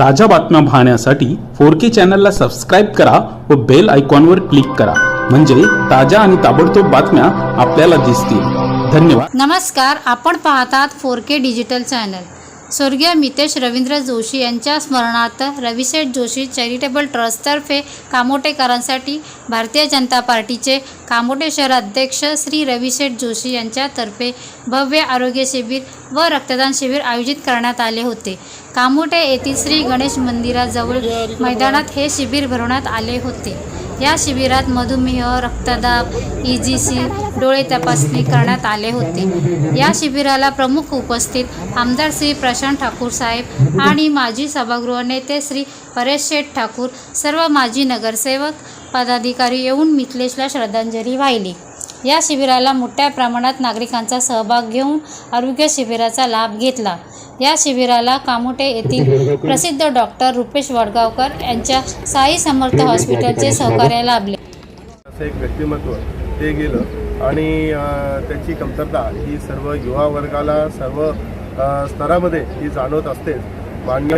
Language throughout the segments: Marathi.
ताज्या बातम्या पाहण्यासाठी फोर के चॅनलला सबस्क्राईब करा व बेल आयकॉनवर क्लिक करा. म्हणजे ताज्या आणि ताबडतोब बातम्या आपल्याला दिसतील. धन्यवाद. नमस्कार आपण पाहतात फोर के डिजिटल चॅनल. स्वर्गीय मितेश रवींद्र जोशी यांच्या स्मरणार्थ रविशेठ जोशी चॅरिटेबल ट्रस्टतर्फे कामोटेकरांसाठी भारतीय जनता पार्टीचे कामोटे शहराध्यक्ष श्री रविशेठ जोशी यांच्यातर्फे भव्य आरोग्य शिबिर व रक्तदान शिबिर आयोजित करण्यात आले होते. कामोटे येथील श्री गणेश मंदिराजवळ मैदानात हे शिबिर भरवण्यात आले होते. या शिबिरात मधुमेह रक्तदाब ई जी सी डोळे तपासणी करण्यात आले होते. या शिबिराला प्रमुख उपस्थित आमदार श्री प्रशांत ठाकूर साहेब आणि माजी सभागृह नेते श्री परेश शेठ ठाकूर सर्व माजी नगरसेवक पदाधिकारी येऊन मिथलेशला श्रद्धांजली वाहिली. या शिबिराला मोठ्या प्रमाणात नागरिकांचा सहभाग घेऊन आरोग्य शिबिराचा लाभ घेतला. या शिबिराला कामोटे येथील प्रसिद्ध डॉक्टर रुपेश वडगावकर यांच्या साई समर्थ हॉस्पिटलचे सहकार्य लाभले. असं एक व्यक्तिमत्व ते गेलं आणि त्याची कमतरता ही सर्व युवा वर्गाला सर्व स्तरामध्ये ही जाणवत असते मान्य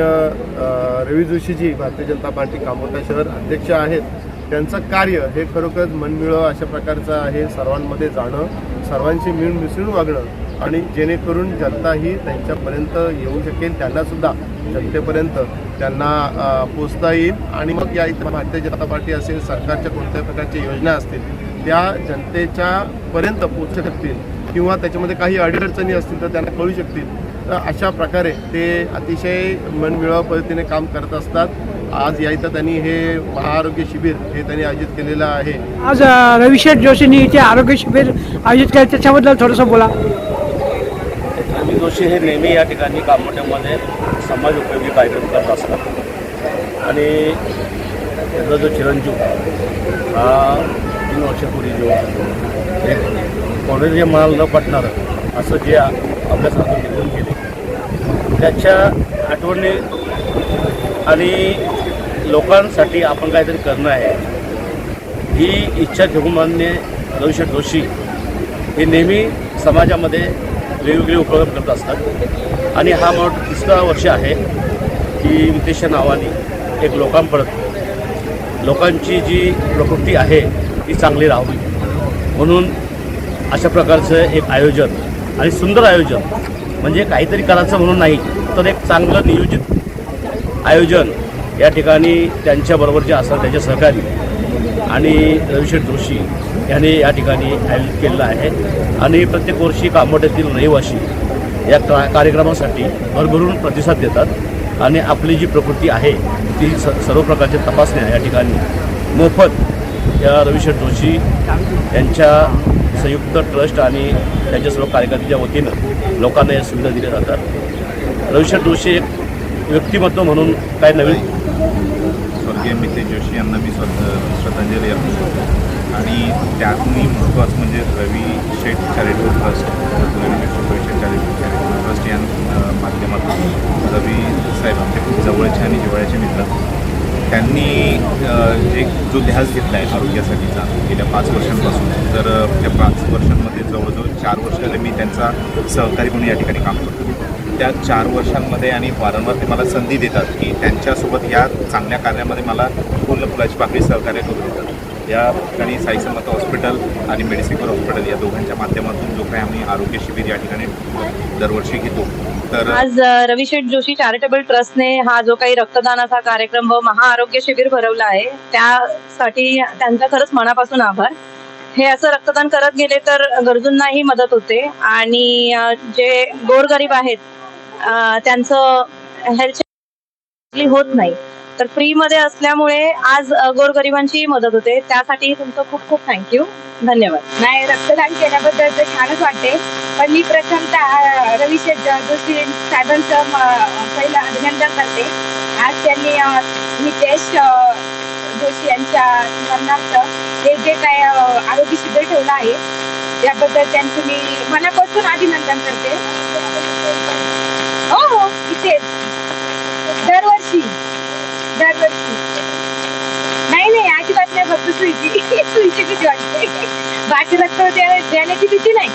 रवी जोशीजी भारतीय जनता पार्टी कामोटा शहर अध्यक्ष आहेत. त्यांचं कार्य हे खरोखर मनमिळं अशा प्रकारचं आहे सर्वांमध्ये जाणं सर्वांशी मिळून मिसळून वागणं आणि जेणेकरून जनता ही त्यांच्यापर्यंत येऊ शकेल त्यांनासुद्धा जनतेपर्यंत त्यांना पोचता येईल. आणि मग या इथं भारतीय जनता पार्टी असेल सरकारच्या कोणत्याही प्रकारच्या योजना असतील त्या जनतेच्या पर्यंत पोचू शकतील किंवा त्याच्यामध्ये काही अडीअडचणी असतील तर त्यांना कळू शकतील. तर अशा प्रकारे ते अतिशय मनमिळाव पद्धतीने काम करत असतात. आज या इथं त्यांनी हे महाआरोग्य शिबिर हे त्यांनी आयोजित केलेलं आहे. आज रविशेठ जोशींनी इथे आरोग्य शिबिर आयोजित केलं. त्याच्याबद्दल थोडंसं बोला. रवी जोशी हे नेहमी या ठिकाणी कामोट्यामध्ये समाज उपयोगी कार्यक्रम करत असतात. आणि त्याचा जो चिरंजीव हा तीन वर्षापूर्वी जो एक कोणाचे मनाला न पटणारं असं जे अभ्यासातून निघून गेले त्याच्या आठवणी आणि लोकांसाठी आपण काहीतरी करणं आहे. ही इच्छा ठेवून मान्य रविशेठ जोशी हे नेहमी समाजामध्ये वेगवेगळे उपक्रम करत असतात. आणि हा मला तिसरा वर्ष आहे की नितेशच्या नावाने एक लोकांपर्यंत लोकांची जी प्रकृती आहे ती चांगली राहावी. म्हणून अशा प्रकारचं एक आयोजन आणि सुंदर आयोजन म्हणजे काहीतरी करायचं म्हणून नाही तर एक चांगलं नियोजित आयोजन या ठिकाणी त्यांच्याबरोबर जे असतात त्याचे सहकारी आणि रविशेठ जोशी यांनी या ठिकाणी आयोजित केलेलं आहे. आणि प्रत्येक वर्षी कामोट्यातील रहिवासी या का कार्यक्रमासाठी भरभरून प्रतिसाद देतात. आणि आपली जी प्रकृती आहे ती स सर्व प्रकारच्या तपासण्या या ठिकाणी मोफत या रविशेठ जोशी यांच्या संयुक्त ट्रस्ट आणि त्यांच्या सर्व कार्यकर्त्याच्या वतीनं लोकांना या सुविधा दिल्या जातात. रविशेठ जोशी एक व्यक्तिमत्व म्हणून काय नवीन? स्वर्गीय मितेश जोशी यांना मी स्वत श्रद्धांजली अर्पण करतो. आणि त्यातूनही महत्त्वाचं म्हणजे Ravi Sheth charitable trust Ravi Sheth charitable charitable trust या माध्यमातून रवी साहेब आमच्या खूप जवळचे आणि जिवाळ्याचे मित्र. त्यांनी एक जो ध्यास घेतला आहे आरोग्यासाठीचा गेल्या पाच वर्षांपासून तर त्या पाच वर्षांमध्ये जवळजवळ चार वर्ष मी त्यांचा सहकारी म्हणून या ठिकाणी काम करतो. त्या चार वर्षांमध्ये आणि वारंवार ते मला संधी देतात की त्यांच्यासोबत या चांगल्या कार्यामध्ये मला पूर्ण फुलाची पाकळी सहकार्य करू देतात. या ठिकाणी साई समर्थ हॉस्पिटल आणि मेडिसिकर हॉस्पिटल या दोघांच्या माध्यमातून जो काही आम्ही आरोग्य शिबिर या ठिकाणी दरवर्षी घेतो. तर आज रविशेठ जोशी चॅरिटेबल ट्रस्टने हा जो काही रक्तदानाचा कार्यक्रम व महाआरोग्य शिबिर भरवला आहे त्यासाठी त्यांचा खरंच मनापासून आभार. हे असं रक्तदान करत गेले तर गरजूंनाही मदत होते आणि जे गोरगरीब आहेत त्यांचं हेल्थ होत नाही. तर फ्री मध्ये असल्यामुळे आज गोरगरिबांची मदत होते. त्यासाठी तुमचं खूप खूप थँक्यू धन्यवाद. नाही रक्तदान केल्याबद्दल तर छानच वाटते. पण मी प्रथमतः रविशेठ जोशी साहेबांचं पहिलं अभिनंदन करते. आज त्यांनी नितेश जोशी यांच्या स्मरणार्थ हे जे काय आरोग्य शिबिर ठेवलं आहे त्याबद्दल त्यांचं मी मनापासून अभिनंदन करते. हो हो इथेच दरवर्षी दरवर्षी नाही नाही अजिबात नाही फक्त सुईची सुईची बाकी भीती नाही.